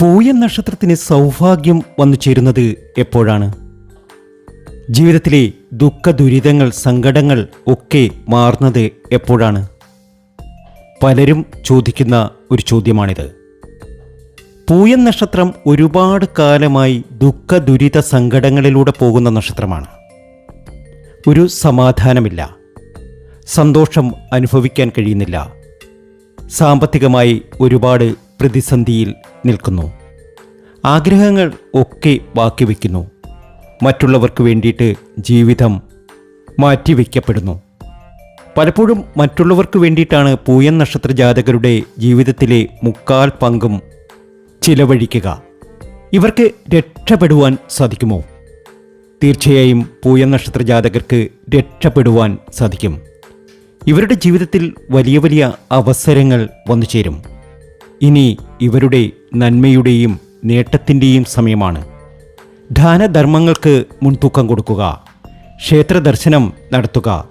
പൂയ നക്ഷത്രത്തിന് സൗഭാഗ്യം വന്നു ചേരുന്നത് എപ്പോഴാണ്? ജീവിതത്തിലെ ദുഃഖ ദുരിതങ്ങൾ സങ്കടങ്ങൾ ഒക്കെ മാറുന്നത് എപ്പോഴാണ്? പലരും ചോദിക്കുന്ന ഒരു ചോദ്യമാണിത്. പൂയൻ നക്ഷത്രം ഒരുപാട് കാലമായി ദുഃഖ ദുരിത സങ്കടങ്ങളിലൂടെ പോകുന്ന നക്ഷത്രമാണ്. ഒരു സമാധാനമില്ല. സന്തോഷം അനുഭവിക്കാൻ കഴിയുന്നില്ല. സാമ്പത്തികമായി ഒരുപാട് പ്രതിസന്ധിയിൽ നിൽക്കുന്നു. ആഗ്രഹങ്ങൾ ഒക്കെ ബാക്കി വയ്ക്കുന്നു. മറ്റുള്ളവർക്ക് വേണ്ടിയിട്ട് ജീവിതം മാറ്റിവെക്കപ്പെടുന്നു പലപ്പോഴും മറ്റുള്ളവർക്ക് വേണ്ടിയിട്ടാണ് പൂയൻ നക്ഷത്ര ജാതകരുടെ ജീവിതത്തിലെ മുക്കാൽ പങ്കും ചിലവഴിക്കുക. ഇവർക്ക് രക്ഷപ്പെടുവാൻ സാധിക്കുമോ? തീർച്ചയായും പൂയൻ നക്ഷത്ര ജാതകർക്ക് രക്ഷപ്പെടുവാൻ സാധിക്കും. ഇവരുടെ ജീവിതത്തിൽ വലിയ വലിയ അവസരങ്ങൾ വന്നു ചേരും ഇനി ഇവരുടെ നന്മയുടെയും നേട്ടത്തിന്റെയും സമയമാണ്. ദാനധർമ്മങ്ങൾക്ക് മുൻതൂക്കം കൊടുക്കുക. ക്ഷേത്രദർശനം നടത്തുക.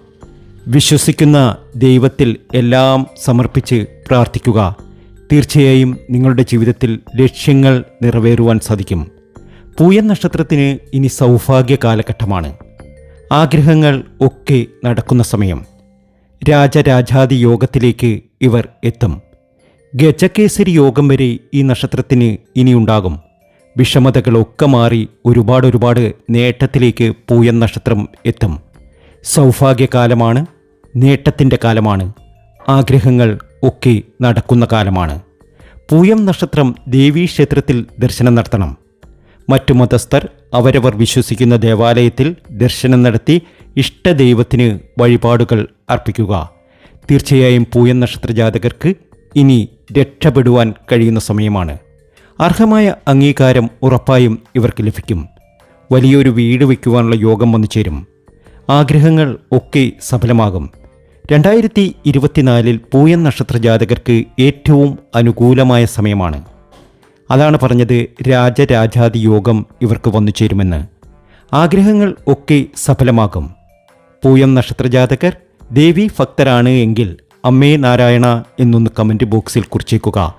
വിശ്വസിക്കുന്ന ദൈവത്തിൽ എല്ലാം സമർപ്പിച്ച് പ്രാർത്ഥിക്കുക. തീർച്ചയായും നിങ്ങളുടെ ജീവിതത്തിൽ ലക്ഷ്യങ്ങൾ നിറവേറുവാൻ സാധിക്കും. പൂയൻ നക്ഷത്രത്തിന് ഇനി സൗഭാഗ്യ കാലഘട്ടമാണ്. ആഗ്രഹങ്ങൾ ഒക്കെ നടക്കുന്ന സമയം. രാജരാജാതി യോഗത്തിലേക്ക് ഇവർ എത്തും. ഗജകേസരി യോഗം വരെ ഈ നക്ഷത്രത്തിന് ഇനിയുണ്ടാകും. വിഷമതകളൊക്കെ മാറി ഒരുപാട് ഒരുപാട് നേട്ടത്തിലേക്ക് പൂയൻ നക്ഷത്രം എത്തും. സൗഭാഗ്യകാലമാണ് നേട്ടത്തിന്റെ കാലമാണ് ആഗ്രഹങ്ങൾ ഒക്കെ നടക്കുന്ന കാലമാണ്. പൂയം നക്ഷത്രം ദേവീക്ഷേത്രത്തിൽ ദർശനം നടത്തണം. മറ്റു മതസ്ഥർ അവരവർ വിശ്വസിക്കുന്ന ദേവാലയത്തിൽ ദർശനം നടത്തി ഇഷ്ടദൈവത്തിന് വഴിപാടുകൾ അർപ്പിക്കുക. തീർച്ചയായും പൂയം നക്ഷത്ര ജാതകർക്ക് ഇനി രക്ഷപ്പെടുവാൻ കഴിയുന്ന സമയമാണ്. അർഹമായ അംഗീകാരം ഉറപ്പായും ഇവർക്ക് ലഭിക്കും. വലിയൊരു വീട് വയ്ക്കുവാനുള്ള യോഗം വന്നു ചേരും. ആഗ്രഹങ്ങൾ ഒക്കെ സഫലമാകും. രണ്ടായിരത്തി ഇരുപത്തിനാലിൽ പൂയൻ നക്ഷത്ര ജാതകർക്ക് ഏറ്റവും അനുകൂലമായ സമയമാണ്. അതാണ് പറഞ്ഞത് രാജരാജാതി യോഗം ഇവർക്ക് വന്നു ചേരുമെന്ന്. ആഗ്രഹങ്ങൾ ഒക്കെ സഫലമാകും. പൂയം നക്ഷത്ര ജാതകർ ദേവി ഭക്തരാണ് എങ്കിൽ അമ്മേ നാരായണ എന്നൊന്ന് കമന്റ് ബോക്സിൽ കുറിച്ചേക്കുക.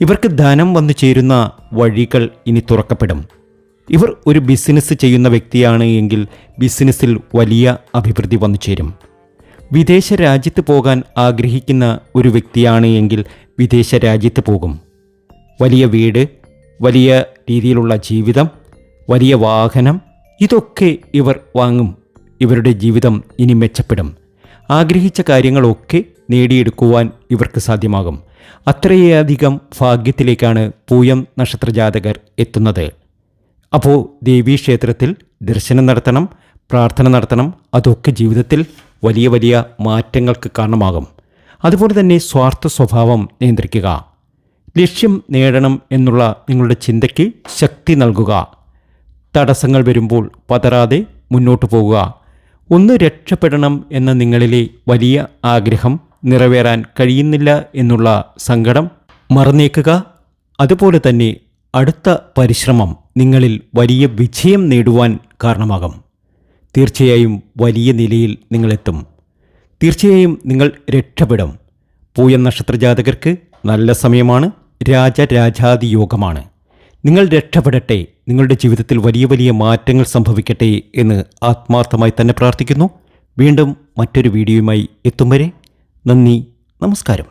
ഇവർക്ക് ധനം വന്നു ചേരുന്ന വഴികൾ ഇനി തുറക്കപ്പെടും. ഇവർ ഒരു ബിസിനസ് ചെയ്യുന്ന വ്യക്തിയാണ് എങ്കിൽ ബിസിനസ്സിൽ വലിയ അഭിവൃദ്ധി വന്നു ചേരും. വിദേശ രാജ്യത്ത് പോകാൻ ആഗ്രഹിക്കുന്ന ഒരു വ്യക്തിയാണ് എങ്കിൽ വിദേശ രാജ്യത്ത് പോകും. വലിയ വീട് വലിയ രീതിയിലുള്ള ജീവിതം വലിയ വാഹനം ഇതൊക്കെ ഇവർ വാങ്ങും. ഇവരുടെ ജീവിതം ഇനി മെച്ചപ്പെടും. ആഗ്രഹിച്ച കാര്യങ്ങളൊക്കെ നേടിയെടുക്കുവാൻ ഇവർക്ക് സാധ്യമാകും. അത്രയധികം ഭാഗ്യത്തിലേക്കാണ് പൂയം നക്ഷത്രജാതകർ എത്തുന്നത്. അപ്പോൾ ദേവീക്ഷേത്രത്തിൽ ദർശനം നടത്തണം പ്രാർത്ഥന നടത്തണം അതൊക്കെ ജീവിതത്തിൽ വലിയ വലിയ മാറ്റങ്ങൾക്ക് കാരണമാകും. അതുപോലെ തന്നെ സ്വാർത്ഥ സ്വഭാവം നിയന്ത്രിക്കുക. ലക്ഷ്യം നേടണം എന്നുള്ള നിങ്ങളുടെ ചിന്തയ്ക്ക് ശക്തി നൽകുക. തടസ്സങ്ങൾ വരുമ്പോൾ പതരാതെ മുന്നോട്ട് പോകുക. ഒന്ന് രക്ഷപ്പെടണം എന്ന നിങ്ങളിലെ വലിയ ആഗ്രഹം നിറവേറാൻ കഴിയുന്നില്ല എന്നുള്ള സങ്കടം മറന്നേക്കുക. അതുപോലെ തന്നെ അടുത്ത പരിശ്രമം നിങ്ങളിൽ വലിയ വിജയം നേടുവാൻ കാരണമാകും. തീർച്ചയായും വലിയ നിലയിൽ നിങ്ങളെത്തും. തീർച്ചയായും നിങ്ങൾ രക്ഷപ്പെടും. പൂയ നക്ഷത്ര ജാതകർക്ക് നല്ല സമയമാണ്. രാജരാജാതി യോഗമാണ് നിങ്ങൾ രക്ഷപ്പെടട്ടെ. നിങ്ങളുടെ ജീവിതത്തിൽ വലിയ വലിയ മാറ്റങ്ങൾ സംഭവിക്കട്ടെ എന്ന് ആത്മാർത്ഥമായി തന്നെ പ്രാർത്ഥിക്കുന്നു. വീണ്ടും മറ്റൊരു വീഡിയോയുമായി എത്തും വരെ നന്ദി നമസ്കാരം.